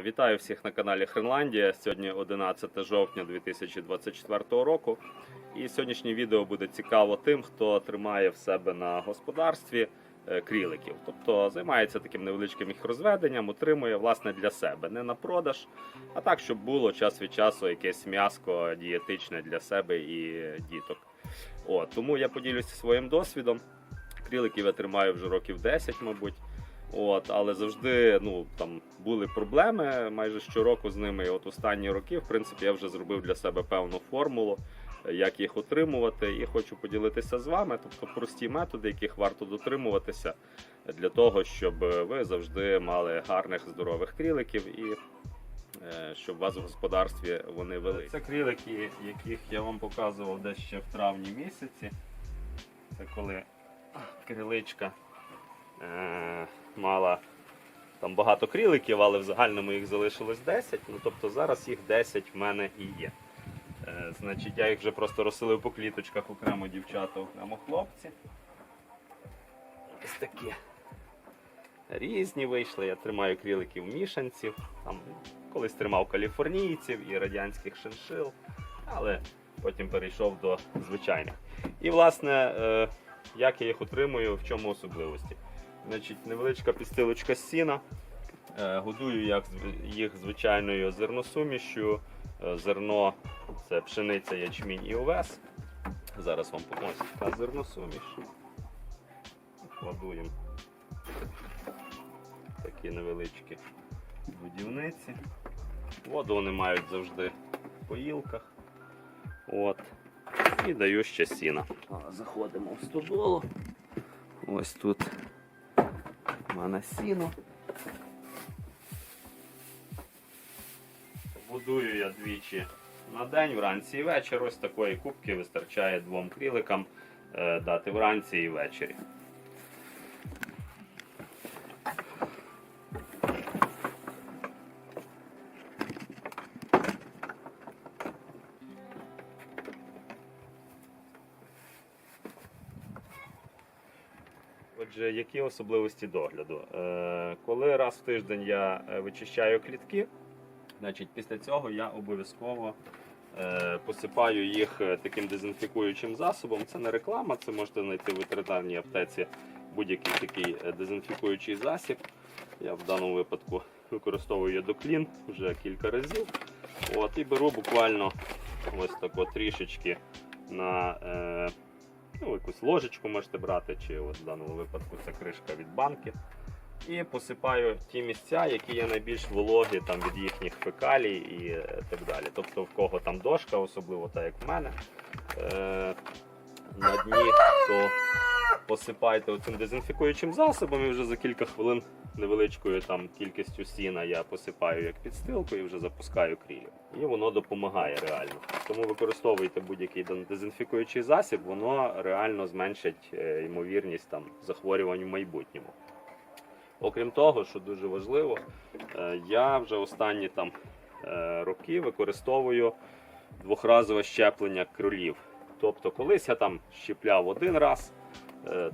Вітаю всіх на каналі Хренландія. Сьогодні 11 жовтня 2024 року. І сьогоднішнє відео буде цікаво тим, хто тримає в себе на господарстві е, кріликів. Тобто займається таким невеличким їх розведенням, утримує власне для себе, не на продаж, а так, щоб було час від часу якесь м'яско дієтичне для себе і діток. От, тому я поділюся своїм досвідом. Кріликів я тримаю вже років 10, мабуть. От, але завжди ну, там були проблеми майже щороку з ними. І от останні роки, в принципі, я вже зробив для себе певну формулу, е, як їх отримувати, і хочу поділитися з вами. Тобто прості методи, яких варто дотримуватися для того, щоб ви завжди мали гарних здорових кріликів і е, щоб вас в господарстві вони вели. Це крілики, яких я вам показував десь ще в травні місяці. Це коли криличка е, мала там багато кріликів, але в загальному їх залишилось 10. Ну тобто зараз їх 10 в мене і є. Е, значить, я їх вже просто розселив по кліточках окремо дівчата, окремо хлопці. Ось такі. Різні вийшли. Я тримаю кріликів мішанців. Там колись тримав каліфорнійців і радянських шиншил, але потім перейшов до звичайних. І, власне, е, як я їх отримую, в чому особливості. Значить, невеличка підстилочка сіна. Е, Годую як їх звичайною зерносумішю. Е, Зерно це пшениця, ячмінь і овес. Зараз вам покажу така зерносуміш. Кладуємо такі невеличкі будівниці. Воду вони мають завжди в поїлках. От. І даю ще сіна. Заходимо в стодолу. Ось тут у сіно. Будую я двічі на день, вранці і вечір. Ось такої кубки вистачає двом кріликам е, дати вранці і ввечері. Отже, які особливості догляду? Е, коли раз в тиждень я е, вичищаю клітки, значить після цього я обов'язково е, посипаю їх таким дезінфікуючим засобом. Це не реклама, це можете знайти в ветеринарній аптеці будь-який такий дезінфікуючий засіб. Я в даному випадку використовую єдоклін вже кілька разів. От, і беру буквально ось так от трішечки на ну, якусь ложечку можете брати, чи от в даному випадку це кришка від банки. І посипаю ті місця, які є найбільш вологі там, від їхніх фекалій і е, так далі. Тобто в кого там дошка, особливо так як в мене, е, на дні, то посипайте оцим дезінфікуючим засобом і вже за кілька хвилин невеличкою там кількістю сіна я посипаю як підстилку і вже запускаю крію. І воно допомагає реально. Тому використовуйте будь-який дезінфікуючий засіб, воно реально зменшить е, ймовірність там захворювань в майбутньому. Окрім того, що дуже важливо, е, я вже останні там е, роки використовую двохразове щеплення кролів. Тобто, колись я там щепляв один раз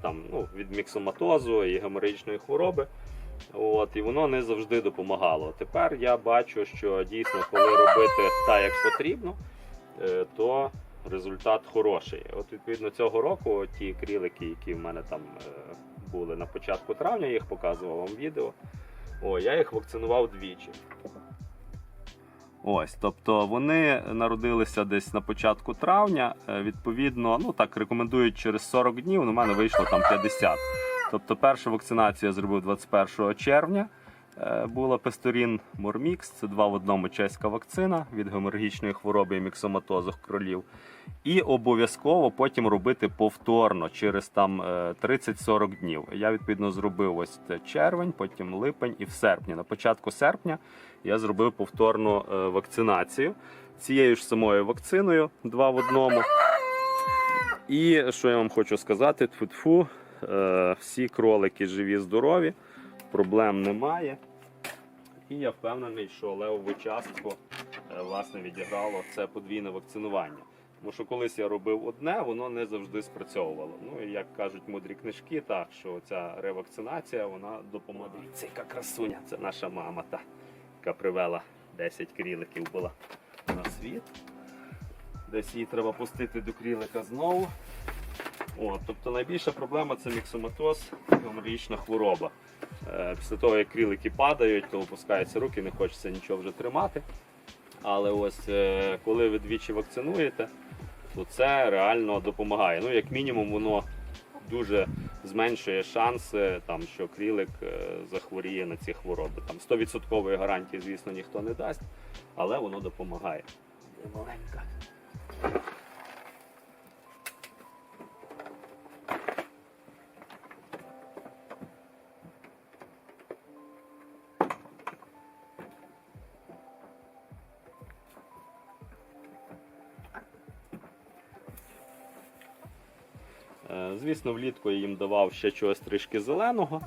там, ну, від міксоматозу і геморрагічної хвороби. От, і воно не завжди допомагало. Тепер я бачу, що дійсно, коли робити так, як потрібно, е, то результат хороший. От відповідно цього року ті крілики, які в мене там е, були на початку травня, я їх показував вам відео. О, я їх вакцинував двічі. Ось, тобто вони народилися десь на початку травня. е, Відповідно, ну так рекомендують через 40 днів. У мене вийшло там 50. Тобто, першу вакцинацію я зробив 21 червня. Е, Була Песторін Мормікс, це два в одному чеська вакцина від геморрагічної хвороби і міксоматозу кролів. І обов'язково потім робити повторно через там е, 30-40 днів. Я відповідно зробив ось червень, потім липень і в серпні. На початку серпня я зробив повторну е, вакцинацію цією ж самою вакциною, два в одному. І що я вам хочу сказати, тфу-тфу, е, всі кролики живі, здорові, проблем немає. І я впевнений, що левову частку е, власне відіграло це подвійне вакцинування. Тому що колись я робив одне, воно не завжди спрацьовувало. Ну і як кажуть мудрі книжки, так що ця ревакцинація вона допомагає. Це яка красуня, це наша мама. Та. яка привела 10 кріликів була на світ. Десь її треба пустити до крілика знову. От, тобто найбільша проблема це міксоматоз, геморрагічна хвороба. Е, Після того, як крілики падають, то опускаються руки, не хочеться нічого вже тримати. Але ось е, коли ви двічі вакцинуєте, то це реально допомагає. Ну, як мінімум, воно дуже зменшує шанси, там, що крілик е, захворіє на ці хвороби. Там 100% гарантії, звісно, ніхто не дасть, але воно допомагає. Маленька. Звісно, влітку я їм давав ще чогось трішки зеленого,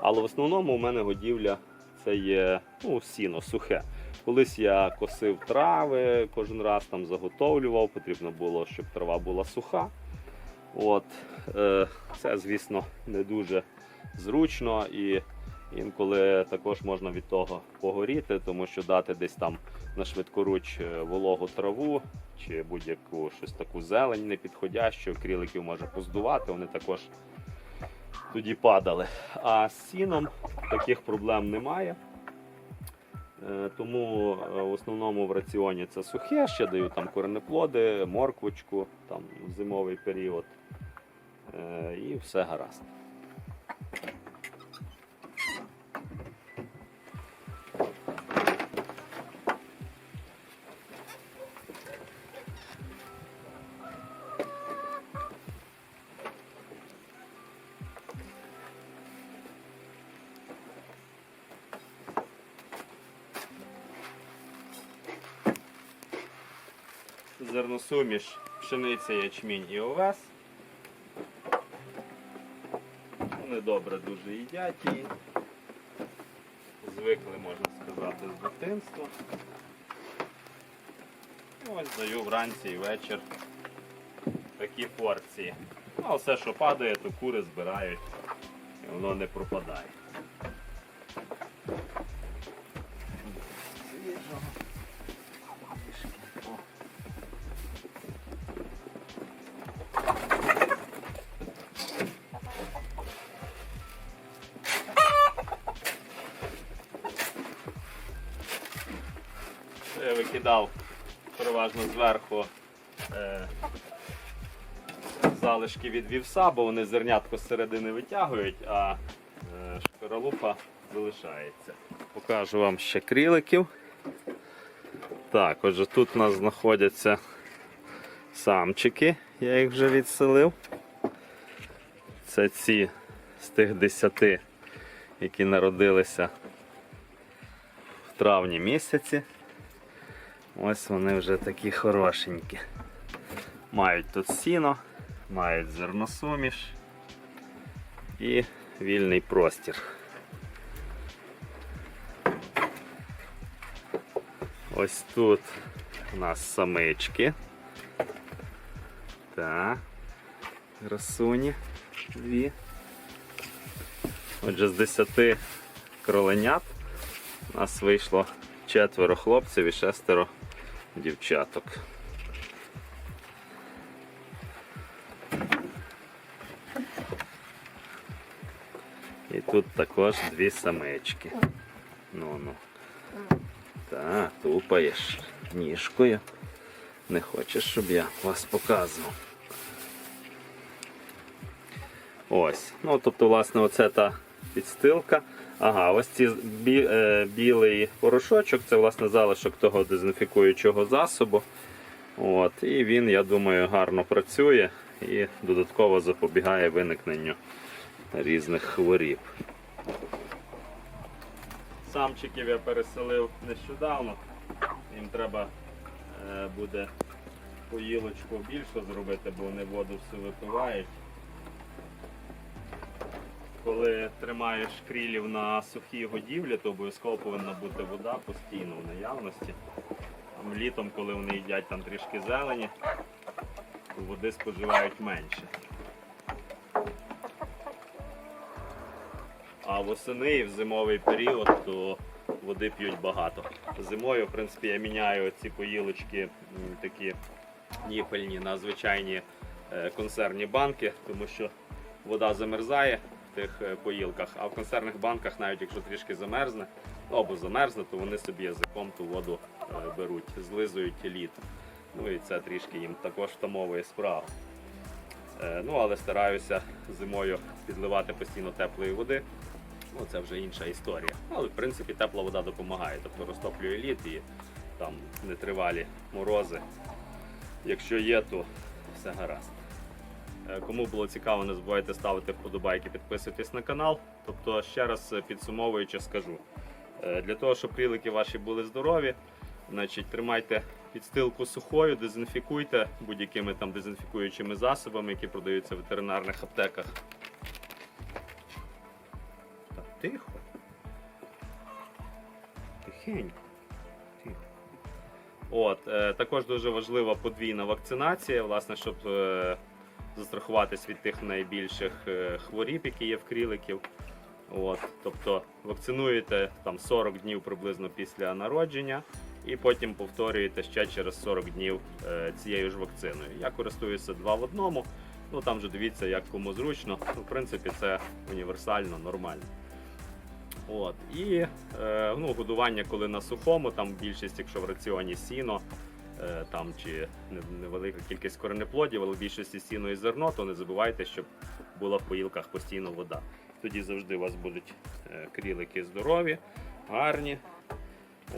але в основному у мене годівля це є ну, сіно сухе. Колись я косив трави, кожен раз там заготовлював, потрібно було, щоб трава була суха. От, е, це, звісно, не дуже зручно і інколи також можна від того погоріти, тому що дати десь там на швидкоруч е, вологу траву чи будь-яку щось таку зелень непідходящу, кріликів може поздувати, вони також тоді падали. А з сіном таких проблем немає. Е, Тому е, в основному в раціоні це сухе, ще даю там коренеплоди, морквочку там, зимовий період. І все гаразд. Зерносуміш, пшениця, ячмінь і овес. Вони добре дуже їдять її. Звикли, можна сказати, з дитинства. Ось даю вранці і вечір такі порції. А все, що падає, то кури збирають і воно не пропадає. Я викидав переважно зверху е, залишки від вівса, бо вони зернятко з середини витягують, а е, шкаралупа залишається. Покажу вам ще кріликів. Так, отже, тут у нас знаходяться самчики, я їх вже відселив. Це ці з тих десяти, які народилися в травні місяці. Ось вони вже такі хорошенькі. Мають тут сіно, мають зерносуміш і вільний простір. Ось тут у нас самички. Так, красуні дві. Отже, з 10 кроленят у нас вийшло четверо хлопців і шестеро дівчаток. І тут також дві самички. Ну ну. Та, тупаєш ніжкою. Не хочеш, щоб я вас показував. Ось. Ну, тобто, власне, оце та підстилка. Ага, ось ці бі, е, білий порошочок, це власне залишок того дезінфікуючого засобу. От, і він, я думаю, гарно працює і додатково запобігає виникненню різних хворіб. Самчиків я переселив нещодавно. Їм треба е, буде поїлочку більше зробити, бо вони воду всю випивають. Коли тримаєш крілів на сухій годівлі, то обов'язково повинна бути вода постійно в наявності. Там літом, коли вони їдять там трішки зелені, то води споживають менше. А восени і в зимовий період, то води п'ють багато. Зимою, в принципі, я міняю ці поїлочки такі ніпельні на звичайні е, консервні банки, тому що вода замерзає тих е, поїлках, а в консервних банках, навіть якщо трішки замерзне, ну, або замерзне, то вони собі язиком ту воду е, беруть, злизують лід. Ну і це трішки їм також втамовує справу. Е, Ну, але стараюся зимою підливати постійно теплої води. Ну, це вже інша історія. Але в принципі тепла вода допомагає. Тобто розтоплює лід і там нетривалі морози. Якщо є, то все гаразд. Е, Кому було цікаво, не забувайте ставити вподобайки, підписуйтесь на канал. Тобто, ще раз е, підсумовуючи, скажу. Е, Для того, щоб крілики ваші були здорові, значить, тримайте підстилку сухою, дезінфікуйте будь-якими там дезінфікуючими засобами, які продаються в ветеринарних аптеках. Так, тихо. Тихенько. Тихо. От, також дуже важлива подвійна вакцинація, власне, щоб застрахуватись від тих найбільших е, хворіб, які є в кріликів. От, тобто вакцинуєте там 40 днів приблизно після народження, і потім повторюєте ще через 40 днів е, цією ж вакциною. Я користуюся два в одному. Ну там вже дивіться, як кому зручно. Ну, в принципі, це універсально, нормально. От. І е, ну, годування, коли на сухому, там більшість, якщо в раціоні сіно, там чи невелика кількість коренеплодів, але в більшості сіно і зерно, то не забувайте, щоб була в поїлках постійно вода. Тоді завжди у вас будуть е, крілики здорові, гарні.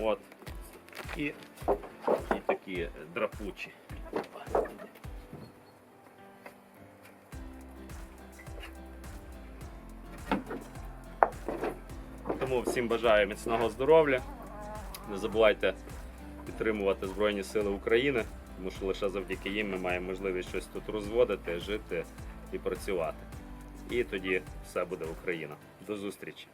От. І, і такі е, драпучі. Тому всім бажаю міцного здоров'я. Не забувайте підтримувати Збройні Сили України, тому що лише завдяки їм ми маємо можливість щось тут розводити, жити і працювати. І тоді все буде Україна. До зустрічі!